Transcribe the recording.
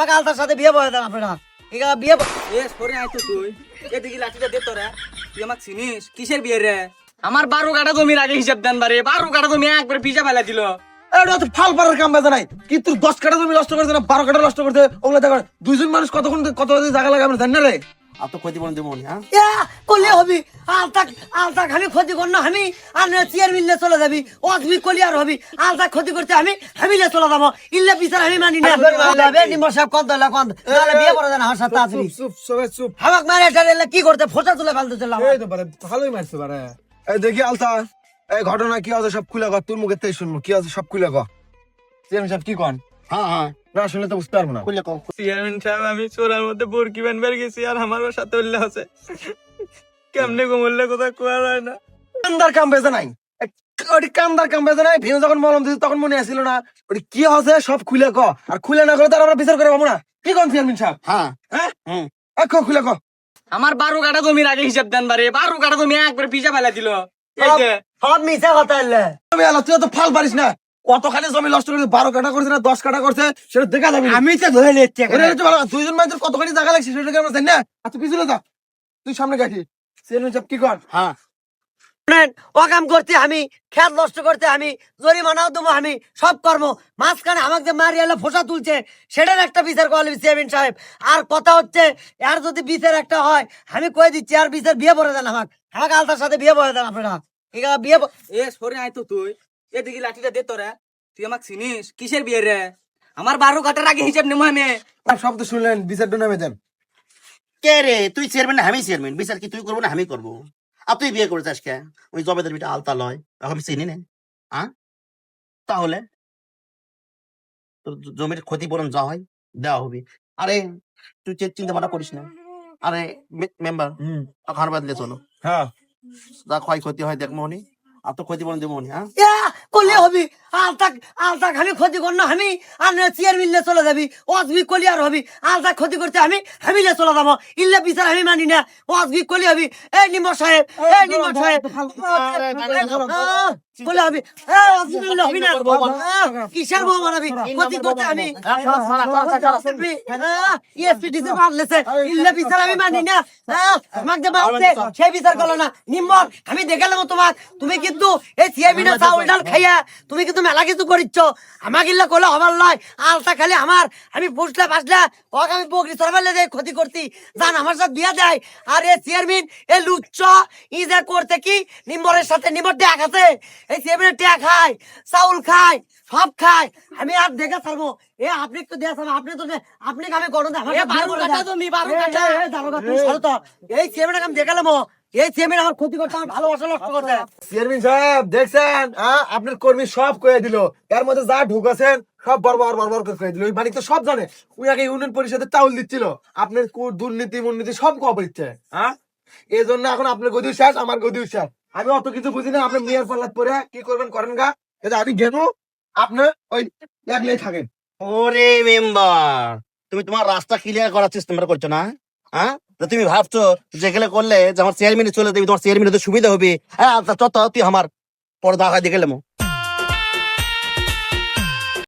আমাকে আলতার সাথে বিয়ে বয়ে দেন আপনারা। আছে বিয়ে এ সরে তুই। এদিকে লাঠিটা দে তোরা। তুই আমাকে চিনিস? কিসের বিয়ে রে? আমার বারো কাটা জমির আগে হিসাব দেন বারে। বারো কাটা জমি একবার পিজা ফেলা দিল। এটা তো ফাল কাম বেজা নাই। কি তোর দশ কাটা জমি নষ্ট করছে না বারো কাটা নষ্ট করছে? ওগুলো দেখো দুইজন মানুষ কতক্ষণ কত জায়গা লাগে আমরা জানি না রে? আর তো ক্ষতিপূরণ দেবো নি, হ্যাঁ? ইয়া, করলে হবি। আলতা আলতা খালি ক্ষতি কর না আমি আর চেয়ার মিললে চলে যাবি। অজবি কলি আর হবি। আলতা ক্ষতি করতে আমি হামিলে চলে যাব। ইল্লে বিচার আমি মানি না। নিমর সাহেব কত হলে কত। নাহলে বিয়ে করে দেন আমার সাথে তাড়াতাড়ি চুপ সবাই চুপ। হামাক মারে টারে কি করতে? ফোটা তুলে ফেলতে চলাম এই তো বারে ভালোই মারছে বারে এই দেখি আলতা এই ঘটনা কি আছে সব খুলে কর তোর মুখে তেই শুনব। কি আছে সব খুলে কর সিএম সাহেব কি কন? হ্যাঁ হ্যাঁ। না শুনলে তো বুঝতে পারব না। খুললে কম চেয়ারম্যান সাহেব আমি চোরার মধ্যে বরকি বানবার গেছি আর আমার সাথে উল্লে আছে। কেমনে ঘুমলে কথা কোয়া যায় না। কান্দার কাম বেজে নাই। ওটি কান্দার কাম বেজে নাই ভিনু যখন মলম দিতে তখন মনে আসছিল না। ওটি কি সব খুলে ক। আর খুলে না করে তার আমরা বিচার করে পাবো না। কি কোন চেয়ারম্যান সাহেব? হ্যাঁ। হ্যাঁ? এক খুলে ক। আমার বারো কাটা জমির আগে হিসাব দেন বারে বারো কাটা জমি একবার পিজা ফেলা দিল। এই সব মিশে কথা তুই তো ফাল পারিস না। কতখানি জমি নষ্ট করছে? বারো কাটা করছে না দশ কাটা করছে? সেটা দেখা যাবে আমি তো ধরে নিচ্ছি দুইজন মানুষের কতখানি জায়গা লাগছে সেটাকে আমরা জানি না। আচ্ছা পিছনে যা তুই সামনে গাঠি সাহেব কি কর? হ্যাঁ। অকাম করতে আমি খেত নষ্ট করতে আমি জরিমানাও দেবো আমি সব কর্ম মাঝখানে আমাকে যে মারি এলে ফোসা তুলছে সেটার একটা বিচার করলে চেয়ারম্যান সাহেব। আর কথা হচ্ছে আর যদি বিচার একটা হয় আমি কয়ে দিচ্ছি আর বিচার বিয়ে পড়ে দেন আমাকে। আমাকে আলতার সাথে বিয়ে পড়ে দেন আপনারা। ঠিক আছে বিয়ে এ সরে আয় তো তুই। এদিকে লাঠিটা দে তোরা। তুই আমাকে চিনিস? কিসের বিয়ে রে? আমার বারো কাটার আগে হিসাব নেব আমি। শব্দ শুনলেন বিচারটা নামে দেন কে রে? তুই চেয়ারম্যান আমি চেয়ারম্যান বিচার কি তুই করব না আমি করব? আর তুই বিয়ে করেছিস কে? ওই জবেদের বিটা আলতা লয়। আমি চিনি না। হ্যাঁ তাহলে? তোর জমির ক্ষতিপূরণ যা হয় দেওয়া হবে। আরে তুই চিন্তা ভাবনা করিস না। আরে মেম্বার হুম। ঘর বাদলে চলো। হ্যাঁ। যা ক্ষয়ক্ষতি হয় দেখ মোহনি আর তো ক্ষতিপূরণ দেবো হ্যাঁ? করলে হবি। আলতা আলতা খালি ক্ষতি কর না আমি আর চেয়ার মিললে চলে যাবি অজবি কলি আর হবি আলতা ক্ষতি করতে আমি হামিলে চলে যাব ইল্লে বিচার আমি মানি না অজবি কলি হবি এই নিমর সাহেব এই নিমর সাহেব বলে হবি না কিসের বউ বানাবি ক্ষতি করতে আমি ইএসপিডিসি মারলেছে ইল্লে বিচার আমি মানি না আমাকে বিচার করল না নিম্বর আমি দেখালাম তোমাক তুমি কিন্তু এই সিএবিটা চাউল ডাল খাইয়া তুমি কিন্তু মেলা কিছু করিচ্ছ? আমাকে ইল্লা করলে হবার লয় আলতা খালি আমার। আমি পুষলা পাসলা ওকে আমি বকরি সরবালে দেয় ক্ষতি করতি জান আমার সাথে বিয়া দেয়। আর এ চেয়ারম্যান এ লুচ্চ ই যে করতে কি? নিম্বরের সাথে নিম্বর ট্যাগ আছে। এই চেয়ারম্যানের ট্যাগ খায় চাউল খায় সব খায়। আমি আর দেখে থাকব এ আপনি একটু দেয়া থাকব আপনি তো আপনি আমি আমার বারো কাঠা। এই চেয়ারম্যান আমি দেখালাম। এই চেয়ারম্যান আমার ক্ষতি করতে আমার ভালোবাসা নষ্ট করতে চেয়ারম্যান সাহেব দেখছেন? হ্যাঁ আপনার কর্মী সব কয়ে দিল। এর মধ্যে যা ঢুকাছেন সব বরবার বরবার করে কয়ে দিল। ওই মালিক তো সব জানে। উনি আগে ইউনিয়ন পরিষদে চাউল দিচ্ছিল। আপনার দুর্নীতি মুর্নীতি সব দিচ্ছে হ্যাঁ? এই জন্য এখন আপনার গদিও শেষ আমার গদিও শেষ। আমি অত কিছু বুঝি না আপনি মেয়ের পাল্লাত পরে কি করবেন করেন গা? এটা আমি আপনি ওই একলাই থাকেন। ওরে মেম্বার তুমি তোমার রাস্তা ক্লিয়ার করার চেষ্টা তোমরা করছ না? হ্যাঁ? তো তুমি ভাবছ যেগুলো করলে যে আমার চেয়ারম্যানে চলে দেবে তোমার চেয়ারম্যানের সুবিধা হবে। হ্যাঁ চত তুই আমার পর্দা হয় দেখে